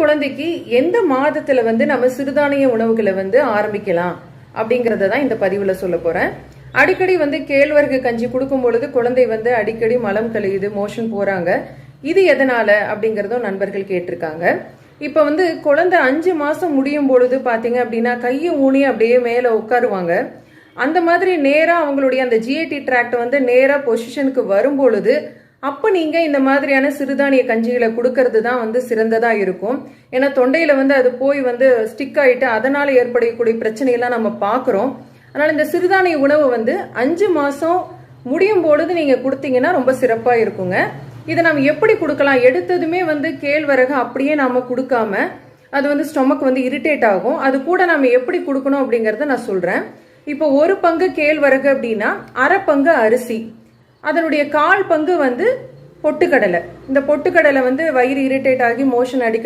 குழந்தைக்கு எந்த மாதத்துல வந்து நம்ம சிறுதானிய உணவுகளை வந்து ஆரம்பிக்கலாம் அப்படிங்கறத தான் இந்த பதிவுல சொல்ல போறேன். அடிக்கடி வந்து கேழ்வரகு கஞ்சி கொடுக்கும் பொழுது குழந்தை வந்து அடிக்கடி மலம் கழியுது மோஷன் போறாங்க. இது எதனால அப்படிங்கறதும் நண்பர்கள் கேட்டிருக்காங்க. இப்ப வந்து குழந்தை அஞ்சு மாசம் முடியும் பொழுது பாத்தீங்க அப்படின்னா கையை ஊனி அப்படியே மேல உட்காருவாங்க. அந்த மாதிரி நேரா அவங்களுடைய அந்த ஜிஐடி டிராக்ட் வந்து நேரா பொசிஷனுக்கு வரும் பொழுது அப்போ நீங்கள் இந்த மாதிரியான சிறுதானிய கஞ்சிகளை கொடுக்கறது தான் வந்து சிறந்ததாக இருக்கும். ஏன்னா தொண்டையில் வந்து அது போய் வந்து ஸ்டிக் ஆகிட்டு அதனால் ஏற்படக்கூடிய பிரச்சனையெல்லாம் நம்ம பார்க்குறோம். அதனால் இந்த சிறுதானிய உணவு வந்து அஞ்சு மாதம் முடியும் பொழுது நீங்கள் கொடுத்தீங்கன்னா ரொம்ப சிறப்பாக இருக்குங்க. இதை நம்ம எப்படி கொடுக்கலாம்? எடுத்ததுமே வந்து கேழ்வரகு அப்படியே நாம் கொடுக்காம அது வந்து ஸ்டொமக் வந்து இரிட்டேட் ஆகும். அது கூட நம்ம எப்படி கொடுக்கணும் அப்படிங்கிறத நான் சொல்கிறேன் இப்போ ஒரு பங்கு கேழ்வரகு அப்படின்னா அரை பங்கு அரிசி. அதனுடைய கால் பங்கு வந்து பொட்டுக்கடலை. இந்த பொட்டுக்கடலை வந்து வயிறு இரிட்டேட் ஆகி மோஷன் அடிக்கடி